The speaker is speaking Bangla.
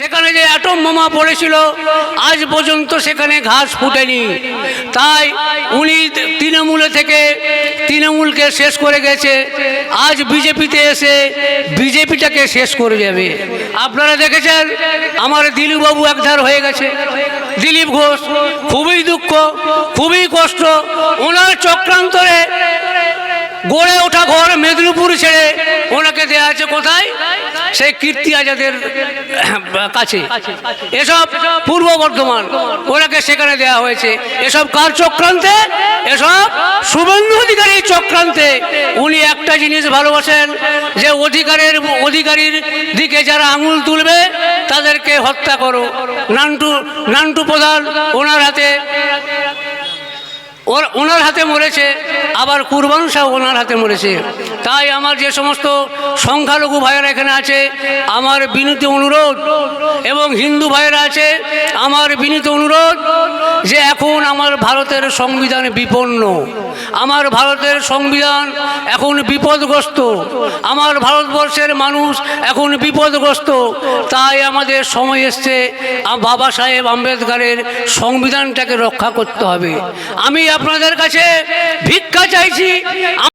সেখানে যে অ্যাটম বোমা পড়েছিল, আজ পর্যন্ত সেখানে ঘাস ফুটেনি। তাই উনি তৃণমূলে থেকে তৃণমূলকে শেষ করে গেছে। আজ বিজেপিতে এসে বিজেপিটাকে শেষ করে যাবে। আপনারা দেখেছেন, আমার দিলীপবাবু একধার হয়ে গেছে। দিলীপ ঘোষ, খুবই দুঃখ, খুবই কষ্ট। ওনার চক্রান্তরে গড়ে ওঠা ঘর মেদিনীপুর ছেড়ে ওনাকে দেওয়া আছে কোথায়? সেই কীর্তি আজাদের কাছে। এসব পূর্ব বর্ধমান ওনাকে সেখানে দেওয়া হয়েছে। এসব কার চক্রান্তে? এসব শুভেন্দু অধিকারী চক্রান্তে। উনি একটা জিনিস ভালোবাসেন, যে অধিকারের, অধিকারীর দিকে যারা আঙুল তুলবে, তাদেরকে হত্যা করো। নান্টু নান্টু প্রধান, ওনার হাতে ওর ওনার হাতে মরেছে, আবার কুরবান শাহ ওনার হাতে মরেছে। তাই আমার যে সমস্ত সংখ্যালঘু ভাইয়েরা এখানে আছে, আমার বিনীত অনুরোধ, এবং হিন্দু ভাইয়েরা আছে, আমার বিনীত অনুরোধ আমার ভারতের সংবিধান বিপন্ন। আমার ভারতের সংবিধান এখন বিপদগ্রস্ত। আমার ভারতবর্ষের মানুষ এখন বিপদগ্রস্ত। তাই আমাদের সময় এসছে বাবা সাহেব আম্বেদকারের সংবিধানটাকে রক্ষা করতে হবে। আমি আপনাদের কাছে ভিক্ষা চাইছি।